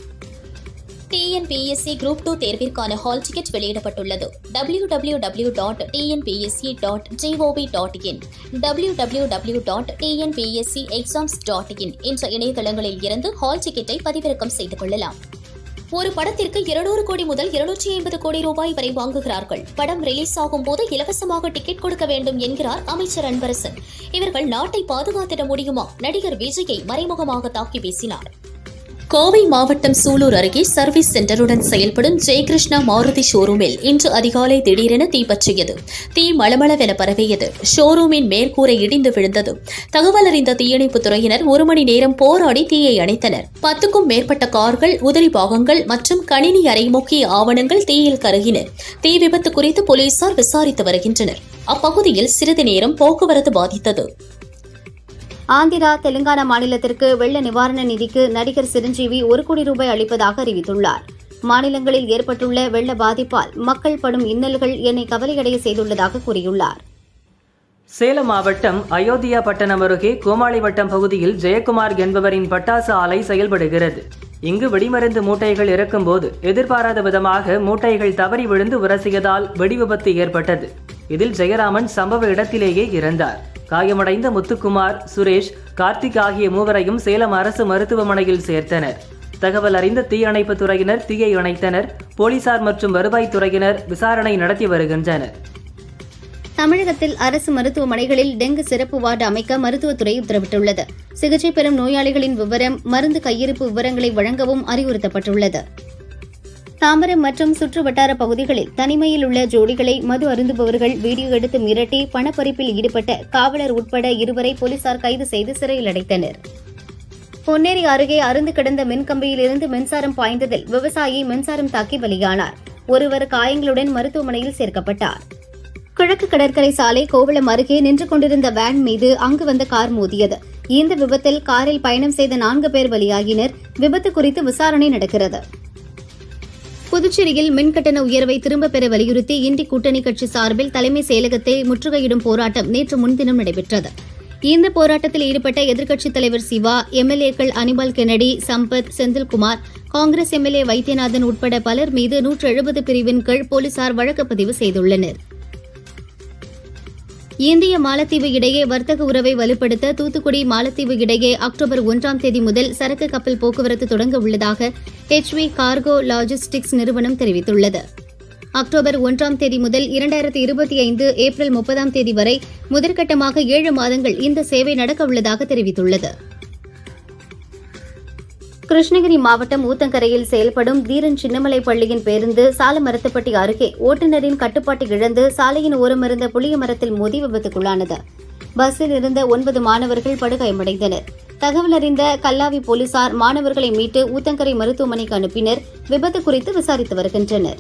டிஎன்பிஎஸ்சி குரூப் டூ தேர்விற்கான ஹால் டிக்கெட் வெளியிடப்பட்டுள்ளது. W W W dot TNPSC dot GOV dot in W W W dot TNPSC exams dot in என்ற இணையதளங்களில் இருந்து ஹால் டிக்கெட்டை பதிவிறக்கம் செய்து கொள்ளலாம். ஒரு படத்திற்கு இருநூறு கோடி முதல் இருநூற்றி ஐம்பது கோடி ரூபாய் வரை வாங்குகிறார்கள். படம் ரிலீஸ் ஆகும் போது இலவசமாக டிக்கெட் கொடுக்க வேண்டும் என்கிறார் அமைச்சர் அன்பரசன். இவர்கள் நாட்டை பாதுகாத்திட முடியுமா? நடிகர் விஜயை மறைமுகமாக தாக்கி பேசினார். கோவை மாவட்டம் சூலூர் அருகே சர்வீஸ் சென்டருடன் செயல்படும் ஜெயகிருஷ்ணா மாருதி ஷோரூமில் இன்று அதிகாலை திடீரென தீப்பற்றியது தீ மளமளவென பரவியது. ஷோரூமின் மேற்கூரை இடிந்து விழுந்தது. தகவல் அறிந்த தீயணைப்புத் துறையினர் ஒரு மணி நேரம் போராடி தீயை அணைத்தனர். பத்துக்கும் மேற்பட்ட கார்கள் உதிரி பாகங்கள் மற்றும் கணினி அறை முக்கிய ஆவணங்கள் தீயில் கருகின. தீ விபத்து குறித்து போலீசார் விசாரித்து வருகின்றனர். அப்பகுதியில் சிறிது நேரம் போக்குவரத்து பாதித்தது. ஆந்திரா தெலுங்கானா மாநிலத்திற்கு வெள்ள நிவாரண நிதிக்கு நடிகர் சிரஞ்சீவி ஒரு கோடி ரூபாய் அளிப்பதாக அறிவித்துள்ளார். மாநிலங்களில் ஏற்பட்டுள்ள வெள்ள பாதிப்பால் மக்கள் படும் இன்னல்கள் என்னை கவலையடைய செய்துள்ளதாக கூறியுள்ளார். சேலம் மாவட்டம் அயோத்தியா பட்டணம் அருகே கோமாளிவட்டம் பகுதியில் ஜெயக்குமார் என்பவரின் பட்டாசு ஆலை செயல்படுகிறது. இங்கு வெடிமருந்து மூட்டைகள் இறக்கும்போது எதிர்பாராத விதமாக மூட்டைகள் தவறி விழுந்து உரசியதால் வெடி விபத்து ஏற்பட்டது. இதில் ஜெயராமன் சம்பவ இடத்திலேயே இறந்தார். காயமடைந்த முத்துக்குமார் சுரேஷ் கார்த்திக் ஆகிய மூவரையும் சேலம் அரசு மருத்துவமனையில் சேர்த்தனர். தகவல் அறிந்த தீயணைப்பு துறையினர் தீயை அணைத்தனர் போலீசார் மற்றும் வருவாய்த்துறையினர் விசாரணை நடத்தி வருகின்றனர். தமிழகத்தில் அரசு மருத்துவமனைகளில் டெங்கு சிறப்பு வார்டு அமைக்க மருத்துவத்துறை உத்தரவிட்டுள்ளது. சிகிச்சை பெறும் நோயாளிகளின் விவரம் மருந்து கையிருப்பு விவரங்களை வழங்கவும் அறிவுறுத்தப்பட்டுள்ளது. தாம்பரம் மற்றும் சுற்று வட்டார பகுதிகளில் தனிமையில் உள்ள ஜோடிகளை மது அருந்துபவர்கள் வீடியோ எடுத்து மிரட்டி பணப்பறிப்பில் ஈடுபட்ட காவலர் உட்பட இருவரை போலீசார் கைது செய்து சிறையில் அடைத்தனர். பொன்னேரி அருகே அருந்து கிடந்த மின்கம்பியிலிருந்து மின்சாரம் பாய்ந்ததில் விவசாயி மின்சாரம் தாக்கி பலியானார். ஒருவர் காயங்களுடன் மருத்துவமனையில் சேர்க்கப்பட்டார். கிழக்கு கடற்கரை சாலை கோவளம் அருகே நின்று கொண்டிருந்த வேன் மீது அங்கு வந்த கார் மோதியது. இந்த விபத்தில் காரில் பயணம் செய்த நான்கு பேர் பலியாகினர். விபத்து குறித்து விசாரணை நடக்கிறது. புதுச்சேரியில் மின்கட்டண உயர்வை திரும்பப் பெற வலியுறுத்தி இந்தி கூட்டணி கட்சி சார்பில் தலைமை செயலகத்தை முற்றுகையிடும் போராட்டம் நேற்று முன்தினம் நடைபெற்றது. இந்த போராட்டத்தில் ஈடுபட்ட எதிர்க்கட்சித் தலைவர் சிவா எம்எல்ஏக்கள் அனிபால் கென்னடி சம்பத் செந்தில்குமார் காங்கிரஸ் எம்எல்ஏ வைத்தியநாதன் உட்பட பலர் மீது நூற்று எழுபது பிரிவின் கீழ் போலீசார் வழக்கு பதிவு செய்துள்ளனர். இந்திய மாலத்தீவு இடையே வர்த்தக உறவை வலுப்படுத்த தூத்துக்குடி மாலத்தீவு இடையே அக்டோபர் ஒன்றாம் தேதி முதல் சரக்கு கப்பல் போக்குவரத்து தொடங்க உள்ளதாக ஹெச்வி கார்கோ லாஜிஸ்டிக்ஸ் நிறுவனம் தெரிவித்துள்ளது. அக்டோபர் ஒன்றாம் தேதி முதல் இரண்டாயிரத்தி இருபத்தி ஐந்து ஏப்ரல் முப்பதாம் தேதி வரை முதற்கட்டமாக ஏழு மாதங்கள் இந்த சேவை நடக்க உள்ளதாக தெரிவித்துள்ளது. கிருஷ்ணகிரி மாவட்டம் ஊத்தங்கரையில் செயல்படும் தீரன் சின்னமலை பள்ளியின் பேருந்து சாலமரத்துப்பட்டி அருகே ஓட்டுநரின் கட்டுப்பாட்டை இழந்து சாலையின் ஓரமிருந்த புளிய மரத்தில் மோதி விபத்துக்குள்ளானது. பஸ்ஸில் இருந்த ஒன்பது மாணவர்கள் படுகாயமடைந்தனர். தகவல் அறிந்த கல்லாவி போலீசார் மாணவர்களை மீட்டு ஊத்தங்கரை மருத்துவமனைக்கு அனுப்பினர். விபத்து குறித்து விசாரித்து வருகின்றனர்.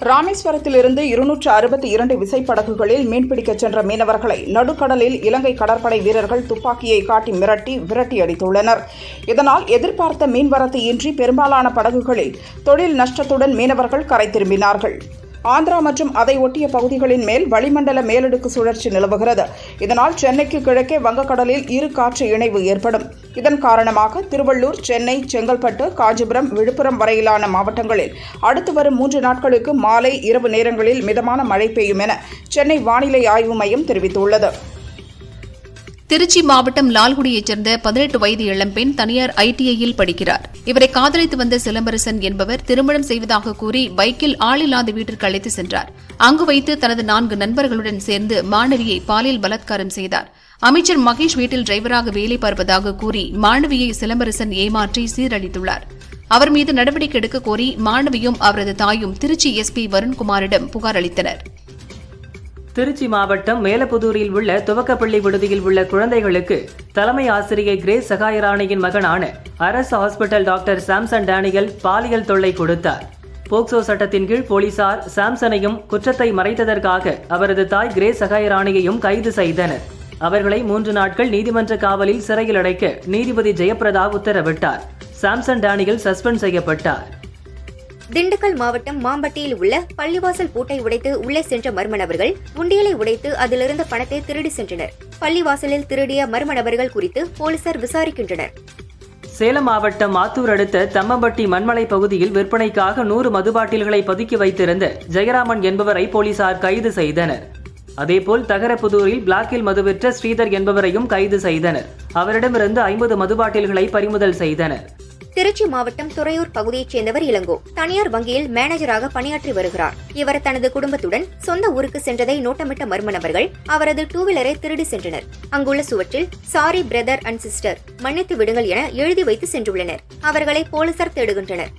ராமேஸ்வரத்திலிருந்து இருநூற்று அறுபத்தி இரண்டு விசைப்படகுகளில் மீன்பிடிக்கச் சென்ற மீனவர்களை நடுக்கடலில் இலங்கை கடற்படை வீரர்கள் துப்பாக்கியை காட்டி மிரட்டி விரட்டி அடித்துள்ளனர். இதனால் எதிர்பார்த்த மீன்வரத்து இன்றி பெரும்பாலான படகுகளில் தொழில் நஷ்டத்துடன் மீனவர்கள் கரை திரும்பினார்கள். ஆந்திரா மற்றும் அதை ஒட்டிய பகுதிகளின் மேல் வளிமண்டல மேலடுக்கு சுழற்சி நிலவுகிறது. இதனால் சென்னைக்கு கிழக்கே வங்கக்கடலில் இரு காற்று இணைவு ஏற்படும். இதன் காரணமாக திருவள்ளூர் சென்னை செங்கல்பட்டு காஞ்சிபுரம் விழுப்புரம் வரையிலான மாவட்டங்களில் அடுத்து வரும் மூன்று நாட்களுக்கு மாலை இரவு நேரங்களில் மிதமான மழை பெய்யும் என சென்னை வானிலை ஆய்வு மையம் தெரிவித்துள்ளது. திருச்சி மாவட்டம் லால்குடியைச் சேர்ந்த பதினெட்டு வயது இளம்பெண் தனியார் ஐடிஐயில் படிக்கிறார். இவரை காதலித்து வந்த சிலம்பரசன் என்பவர் திருமணம் செய்வதாக கூறி பைக்கில் ஆளில்லாத வீட்டிற்கு அழைத்து சென்றார். அங்கு வைத்து தனது நான்கு நண்பர்களுடன் சேர்ந்து மாணவியை பாலியல் பலாத்காரம் செய்தார். அமைச்சர் மகேஷ் வீட்டில் டிரைவராக வேலை பார்ப்பதாக கூறி மாணவியை சிலம்பரசன் ஏமாற்றி சீரழித்துள்ளார். அவர் மீது நடவடிக்கை எடுக்க கோரி மாணவியும் அவரது தாயும் திருச்சி எஸ்பி வருண்குமாரிடம் புகார் அளித்தனர். திருச்சி மாவட்டம் மேலப்புதூரில் உள்ள துவக்கப்பள்ளி விடுதியில் உள்ள குழந்தைகளுக்கு தலைமை ஆசிரியை கிரேஸ் சகாயராணியின் மகனான அரசு ஹாஸ்பிட்டல் டாக்டர் சாம்சன் டேனியல் பாலியல் தொல்லை கொடுத்தார். போக்சோ சட்டத்தின் கீழ் போலீசார் சாம்சனையும் குற்றத்தை மறைத்ததற்காக அவரது தாய் கிரேஸ் சகாயராணியையும் கைது செய்தனர். அவர்களை மூன்று நாட்கள் நீதிமன்ற காவலில் சிறையில் அடைக்க நீதிபதி ஜெயபிரதா உத்தரவிட்டார். சாம்சன் டேனியல் சஸ்பெண்ட் செய்யப்பட்டார். திண்டுக்கல் மாவட்டம் மாம்பட்டியில் உள்ள பள்ளிவாசல் பூட்டை உடைத்து உள்ளே சென்ற மர்ம நபர்கள் உண்டியலை உடைத்து அதிலிருந்த பணத்தை திருடி சென்றனர். பள்ளிவாசலில் திருடிய மர்ம நபர்கள் குறித்து போலீசார் விசாரிக்கின்றனர். சேலம் மாவட்டம் ஆத்தூர் அடுத்த தம்மம்பட்டி மண்மலை பகுதியில் விற்பனைக்காக நூறு மதுபாட்டில்களை பதுக்கி வைத்திருந்த ஜெயராமன் என்பவரை போலீசார் கைது செய்தனர். அதேபோல் தகரப்புதூரில் பிளாக்கில் மதுவிற்ற ஸ்ரீதர் என்பவரையும் கைது செய்தனர். அவரிடமிருந்து ஐம்பது மதுபாட்டில்களை பறிமுதல் செய்தனர். திருச்சி மாவட்டம் துறையூர் பகுதியைச் சேர்ந்தவர் இளங்கோ. தனியார் வங்கியில் மேனேஜராக பணியாற்றி வருகிறார். இவர் தனது குடும்பத்துடன் சொந்த ஊருக்கு சென்றதை நோட்டமிட்ட மர்ம நபர்கள் அவரது டூ வீலரை திருடி சென்றனர். அங்குள்ள சுவற்றில் சாரி பிரதர் அண்ட் சிஸ்டர் மன்னித்து விடுங்கள் என எழுதி வைத்து சென்றுள்ளனர். அவர்களை போலீசார் தேடுகின்றனர்.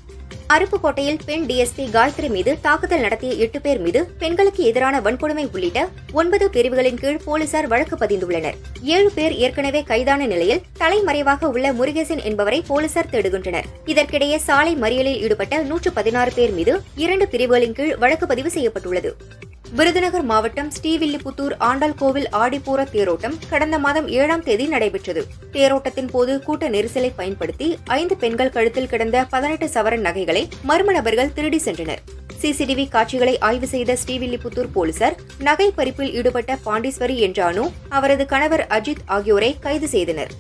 அருப்புக்கோட்டையில் பெண் டிஎஸ்பி காயத்ரி மீது தாக்குதல் நடத்திய எட்டு பேர் மீது பெண்களுக்கு எதிரான வன்கொடுமை உள்ளிட்ட ஒன்பது பிரிவுகளின் கீழ் போலீசார் வழக்கு பதிந்துள்ளனர். ஏழு பேர் ஏற்கனவே கைதான நிலையில் தலைமறைவாக உள்ள முருகேசன் என்பவரை போலீசார் தேடுகின்றனர். இதற்கிடையே சாலை மறியலில் ஈடுபட்ட நூற்று பதினாறு பேர் மீது இரண்டு பிரிவுகளின் கீழ் வழக்கு பதிவு செய்யப்பட்டுள்ளது. விருதுநகர் மாவட்டம் ஸ்ரீவில்லிபுத்தூர் ஆண்டாள் கோவில் ஆடிப்பூர தேரோட்டம் கடந்த மாதம் ஏழாம் தேதி நடைபெற்றது. தேரோட்டத்தின் போது கூட்ட நெரிசலை பயன்படுத்தி ஐந்து பெண்கள் கழுத்தில் கிடந்த பதினெட்டு சவரன் நகைகளை மர்ம நபர்கள் திருடி சென்றனர். சிசிடிவி காட்சிகளை ஆய்வு செய்த ஸ்ரீவில்லிபுத்தூர் போலீசார் நகை பறிப்பில் ஈடுபட்ட பாண்டீஸ்வரி என்ற அனு அவரது கணவர் அஜித் ஆகியோரை கைது செய்தனர்.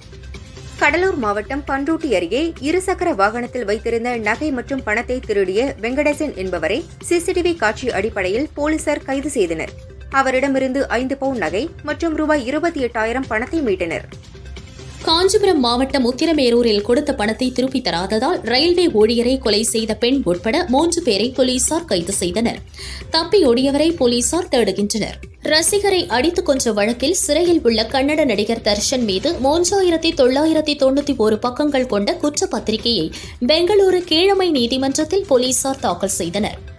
கடலூர் மாவட்டம் பண்ரூட்டி அருகே இருசக்கர வாகனத்தில் வைத்திருந்த நகை மற்றும் பணத்தை திருடிய வெங்கடேசன் என்பவரை சிசிடிவி காட்சி அடிப்படையில் போலீசார் கைது செய்தனர். அவரிடமிருந்து ஐந்து பவுன் நகை மற்றும் ரூபாய் இருபத்தி எட்டாயிரம் பணத்தை மீட்டனர். காஞ்சிபுரம் மாவட்டம் உத்திரமேரூரில் கொடுத்த பணத்தை திருப்பித் தராததால் ரயில்வே ஊழியரை கொலை செய்த பெண் உட்பட மூன்று பேரை போலீசார் கைது செய்தனர். தப்பியோடியவரை போலீசார் தேடுகின்றனர். ரசிகரை அடித்துக் கொன்ற வழக்கில் சிறையில் உள்ள கன்னட நடிகர் தர்ஷன் மீது மூன்றாயிரத்தி தொள்ளாயிரத்தி தொண்ணூத்தி ஒரு பக்கங்கள் கொண்ட குற்றப்பத்திரிகையை பெங்களூரு கீழமை நீதிமன்றத்தில் போலீசார் தாக்கல் செய்தனர்.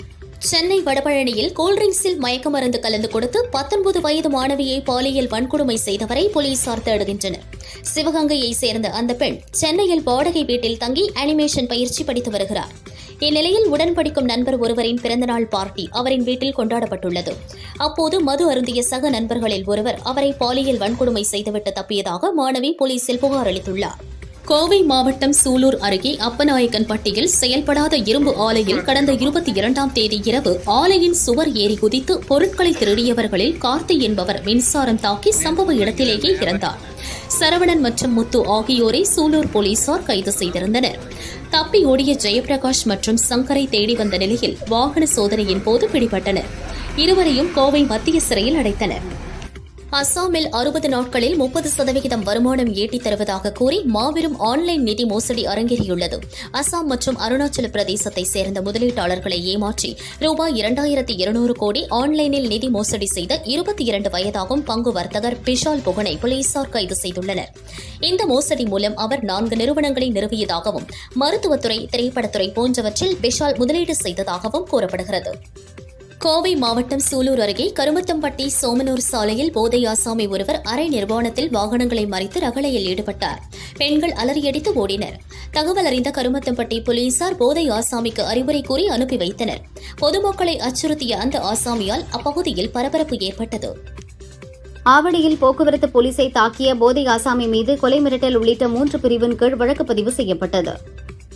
சென்னை வடபழனியில் கூல்ட்ரிங்க்ஸில் மயக்க மருந்து கலந்து கொடுத்து பத்தொன்பது வயது மாணவியை பாலியல் வன்கொடுமை செய்தவரை போலீசார் தேடுகின்றனர். சிவகங்கையை சேர்ந்த அந்த பெண் சென்னையில் வாடகை வீட்டில் தங்கி அனிமேஷன் பயிற்சி படித்து வருகிறார். இந்நிலையில் உடன் படிக்கும் நண்பர் ஒருவரின் பிறந்தநாள் பார்ட்டி அவரின் வீட்டில் கொண்டாடப்பட்டுள்ளது. அப்போது மது அருந்திய சக நண்பர்களில் ஒருவர் அவரை பாலியல் வன்கொடுமை செய்துவிட்டு தப்பியதாக மாணவி போலீசில் புகார் அளித்துள்ளார். கோவை மாவட்டம் சூலூர் அருகே அப்பநாயக்கன்பட்டியில் செயல்படாத இரும்பு ஆலையில் கடந்த இருபத்தி இரண்டாம் தேதி இரவு ஆலையின் சுவர் ஏறி குதித்து பொருட்களை திருடியவர்களில் கார்த்தி என்பவர் மின்சாரம் தாக்கி சம்பவ இடத்திலேயே இறந்தார். சரவணன் மற்றும் முத்து ஆகியோரை சூலூர் போலீசார் கைது செய்திருந்தனர். தப்பி ஓடிய ஜெயபிரகாஷ் மற்றும் சங்கரை தேடி வந்த நிலையில் வாகன சோதனையின் போது பிடிபட்டனர். இருவரையும் கோவை மத்திய சிறையில் அடைத்தனர். அஸ்ஸாமில் அறுபது நாட்களில் முப்பது சதவிகிதம் வருமானம் ஈட்டித் தருவதாக கூறி மாபெரும் ஆன்லைன் நிதி மோசடி அரங்கேறியுள்ளது. அஸ்ஸாம் மற்றும் அருணாச்சல பிரதேசத்தை சேர்ந்த முதலீட்டாளர்களை ஏமாற்றி ரூபாய் இரண்டாயிரத்தி இருநூறு கோடி ஆன்லைனில் நிதி மோசடி செய்த இருபத்தி இரண்டு வயதாகும் பங்கு வர்த்தகர் பிஷால் புகனை போலீசார் கைது செய்துள்ளனர். இந்த மோசடி மூலம் அவர் நான்கு நிறுவனங்களை நிறுவியதாகவும் மருத்துவத்துறை திரைப்படத்துறை போன்றவற்றில் பிஷால் முதலீடு செய்ததாகவும் கூறப்படுகிறது. கோவை மாவட்டம் சூலூர் அருகே கருமத்தம்பட்டி சோமனூர் சாலையில் போதை ஆசாமி ஒருவர் அரை நிர்வாணத்தில் வாகனங்களை மறித்து ரகளையில் ஈடுபட்டார். பெண்கள் அலறியடித்து ஓடினர். தகவல் அறிந்த கருமத்தம்பட்டி போலீசார் போதை ஆசாமிக்கு அறிவுரை கூறி அனுப்பி வைத்தனர். பொதுமக்களை அச்சுறுத்திய அந்த ஆசாமியால் அப்பகுதியில் பரபரப்பு ஏற்பட்டது. ஆவடியில் போக்குவரத்து போலீசை தாக்கிய போதை ஆசாமி மீது கொலை மிரட்டல் உள்ளிட்ட மூன்று பிரிவின் கீழ் வழக்கு பதிவு செய்யப்பட்டது.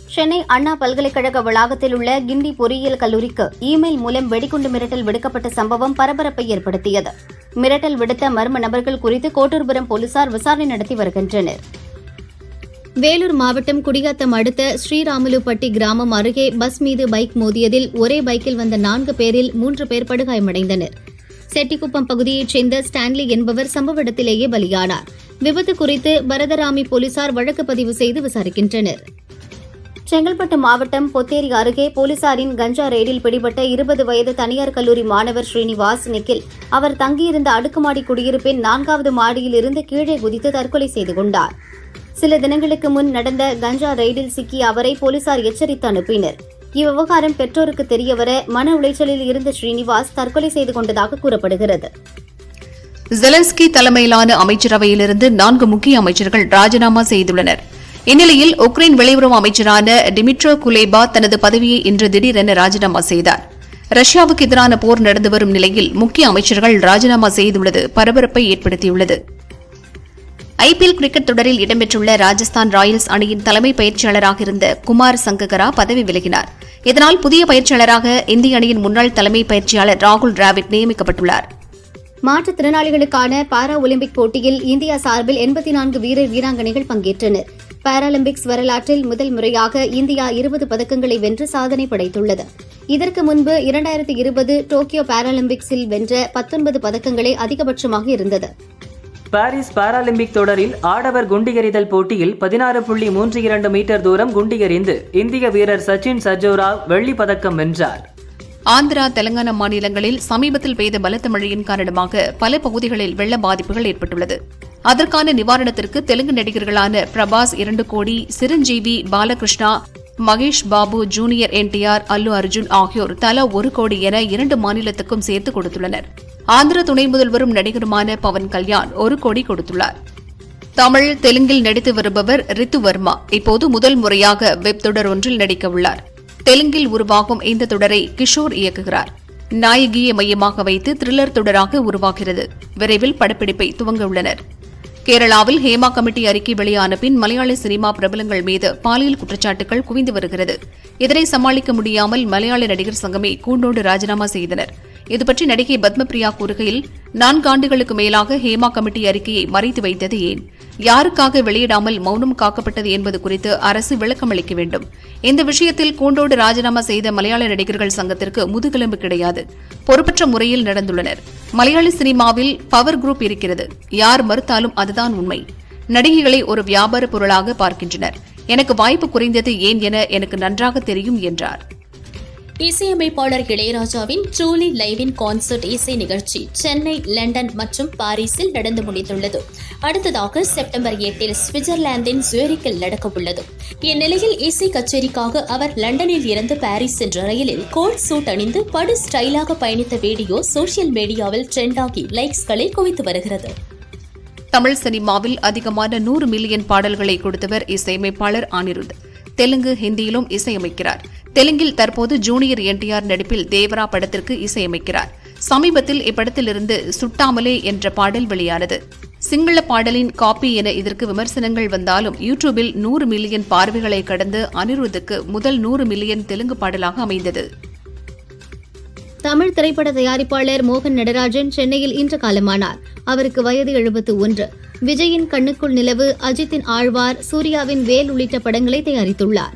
சென்னை அண்ணா பல்கலைக்கழக வளாகத்தில் உள்ள கிண்டி பொறியியல் கல்லூரிக்கு இமெயில் மூலம் வெடிகுண்டு மிரட்டல் விடுக்கப்பட்ட சம்பவம் பரபரப்பை ஏற்படுத்தியது. மிரட்டல் விடுத்த மர்ம நபர்கள் குறித்து கோட்டூர்புரம் போலீசார் விசாரணை நடத்தி வருகின்றனர். வேலூர் மாவட்டம் குடியாத்தம் அடுத்த ஸ்ரீராமுலுப்பட்டி கிராமம் அருகே பஸ் மீது பைக் மோதியதில் ஒரே பைக்கில் வந்த நான்கு பேரில் மூன்று பேர் படுகாயமடைந்தனர். செட்டிக்குப்பம் பகுதியைச் சேர்ந்த ஸ்டான்லி என்பவர் சம்பவ இடத்திலேயே பலியானார். விபத்து குறித்து பரதராமி போலீசார் வழக்கு பதிவு செய்து விசாரிக்கின்றனர். செங்கல்பட்டு மாவட்டம் பொத்தேரி அருகே போலீசாரின் கஞ்சா ரெய்டில் பிடிபட்ட இருபது வயது தனியார் கல்லூரி மாணவர் ஸ்ரீனிவாஸ் நிக்கில். அவர் தங்கியிருந்த அடுக்குமாடி குடியிருப்பின் நான்காவது மாடியில் இருந்து கீழே குதித்து தற்கொலை செய்து கொண்டார். சில தினங்களுக்கு முன் நடந்த கஞ்சா ரெய்டில் சிக்கிய அவரை போலீசார் எச்சரித்து அனுப்பினர். இவ்விவகாரம் பெற்றோருக்கு தெரியவர மன உளைச்சலில் இருந்த ஸ்ரீனிவாஸ் தற்கொலை செய்து கொண்டதாக கூறப்படுகிறது. ஜெலன்ஸ்கி தலைமையிலான அமைச்சரவையிலிருந்து நான்கு முக்கிய அமைச்சர்கள் ராஜினாமா செய்துள்ளனர். இந்நிலையில் உக்ரைன் வெளியுறவு அமைச்சரான டிமிட்ரோ குலேபா தனது பதவியை இன்று திடீரென ராஜினாமா செய்தார். ரஷ்யாவுக்கு எதிரான போர் நடந்து வரும் நிலையில் முக்கிய அமைச்சர்கள் ராஜினாமா செய்துள்ளது பரபரப்பை ஏற்படுத்தியுள்ளது. ஐபிஎல் கிரிக்கெட் தொடரில் இடம்பெற்றுள்ள ராஜஸ்தான் ராயல்ஸ் அணியின் தலைமை பயிற்சியாளராக இருந்த குமார் சங்ககரா பதவி விலகினார். இதனால் புதிய பயிற்சியாளராக இந்திய அணியின் முன்னாள் தலைமை பயிற்சியாளர் ராகுல் டிராவிட் நியமிக்கப்பட்டுள்ளார். மாற்றுத்திறனாளிகளுக்கான பாரா ஒலிம்பிக் போட்டியில் இந்தியா சார்பில் எண்பத்தி நான்கு வீரர் வீராங்கனைகள் பங்கேற்றனர். பாராலிம்பிக்ஸ் வரலாற்றில் முதல் முறையாக இந்தியா இருபது பதக்கங்களை வென்று சாதனை படைத்துள்ளது. இதற்கு முன்பு இரண்டாயிரத்தி இருபது டோக்கியோ பாராலிம்பிக்ஸில் வென்ற பத்தொன்பது பதக்கங்களே அதிகபட்சமாக இருந்தது. பாரிஸ் பாராலிம்பிக் தொடரில் ஆடவர் குண்டியெறிதல் போட்டியில் பதினாறு புள்ளி மூன்று இரண்டு மீட்டர் தூரம் குண்டியெறிந்து இந்திய வீரர் சச்சின் சஜோரா வெள்ளிப் பதக்கம் வென்றார். ஆந்திரா தெலங்கானா மாநிலங்களில் சமீபத்தில் பெய்த பலத்த மழையின் காரணமாக பல பகுதிகளில் வெள்ள பாதிப்புகள் ஏற்பட்டுள்ளது. அதற்கான நிவாரணத்திற்கு தெலுங்கு நடிகர்களான பிரபாஸ் இரண்டு கோடி சிரஞ்சீவி பாலகிருஷ்ணா மகேஷ் பாபு ஜூனியர் என்டிஆர் அல்லு அர்ஜுன் ஆகியோர் தலா ஒரு கோடி என இரண்டு மாநிலத்துக்கும் சேர்த்து கொடுத்துள்ளனர். ஆந்திர துணை முதல்வரும் நடிகருமான பவன் கல்யாண் ஒரு கோடி கொடுத்துள்ளார். தமிழ் தெலுங்கில் நடித்து வருபவர் ரித்து வர்மா. இப்போது முதல் முறையாக வெப் தொடர் ஒன்றில் நடிக்க உள்ளார். தெலுங்கில் உருவாகும் இந்த தொடரை கிஷோர் இயக்குகிறார். நாயகியை மையமாக வைத்து த்ரில்லர் தொடராக உருவாகிறது. விரைவில் படப்பிடிப்பை துவங்க உள்ளனா் கேரளாவில் ஹேமா கமிட்டி அறிக்கை வெளியான பின் மலையாள சினிமா பிரபலங்கள் மீது பாலியல் குற்றச்சாட்டுகள் குவிந்து வருகிறது. இதனை சமாளிக்க முடியாமல் மலையாள நடிகர் சங்கமே கூண்டோடு ராஜினாமா செய்தனர். இதுபற்றி நடிகை பத்மபிரியா கூறுகையில் நான்காண்டுகளுக்கு மேலாக ஹேமா கமிட்டி அறிக்கையை மறைத்து வைத்தது ஏன்? யாருக்காக வெளியிடாமல் மௌனம் காக்கப்பட்டது என்பது குறித்து அரசு விளக்கம் அளிக்க வேண்டும். இந்த விஷயத்தில் கூண்டோடு ராஜினாமா செய்த மலையாள நடிகர்கள் சங்கத்திற்கு முதுகெலும்பு கிடையாது. பொறுப்பற்ற முறையில் நடந்துள்ளனர். மலையாள சினிமாவில் பவர் குரூப் இருக்கிறது. யார் மறுத்தாலும் அதுதான் உண்மை. நடிகைகளை ஒரு வியாபார பொருளாக பார்க்கின்றனர். எனக்கு வாய்ப்பு குறைந்தது ஏன் என எனக்கு நன்றாக தெரியும் என்றார். இசையமைப்பாளர் இளையராஜாவின் ட்ரூலி லைவின் கான்சர்ட் இசை நிகழ்ச்சி சென்னை லண்டன் மற்றும் பாரிஸில் நடந்து முடிந்துள்ளது. அடுத்ததாக செப்டம்பர் எட்டில் சுவிட்சர்லாந்தின் ஜூரிக்கில் நடக்கவுள்ளது. இந்நிலையில் இசை கச்சேரிக்காக அவர் லண்டனில் இருந்து பாரிஸ் சென்ற ரயிலில் கோட் சூட் அணிந்து படு ஸ்டைலாக பயணித்த வீடியோ சோசியல் மீடியாவில் ட்ரெண்டாகி லைக்ஸ்களை குவித்து வருகிறது. தமிழ் சினிமாவில் அதிகமான நூறு மில்லியன் பாடல்களை கொடுத்தவர் இசையமைப்பாளர் அனிருத். தெலுங்கு ஹிந்தியிலும் இசையமைக்கிறார். தெலுங்கில் தற்போது ஜூனியர் என்டிஆர் நடிப்பில் தேவரா படத்திற்கு இசையமைக்கிறார். சமீபத்தில் இப்படத்திலிருந்து சுட்டாமலே என்ற பாடல் வெளியானது. சிங்கள பாடலின் காப்பி என இதற்கு விமர்சனங்கள் வந்தாலும் யூடியூபில் நூறு மில்லியன் பார்வைகளை கடந்து அனிருத்துக்கு முதல் நூறு மில்லியன் தெலுங்கு பாடலாக அமைந்தது. தமிழ் திரைப்பட தயாரிப்பாளர் மோகன் நடராஜன் சென்னையில் இன்று காலமானார். அவருக்கு வயது எழுபத்து ஒன்று. விஜயின் கண்ணுக்குள் நிலவு அஜித்தின் ஆழ்வார் சூர்யாவின் வேல் உள்ளிட்ட படங்களை தயாரித்துள்ளார்.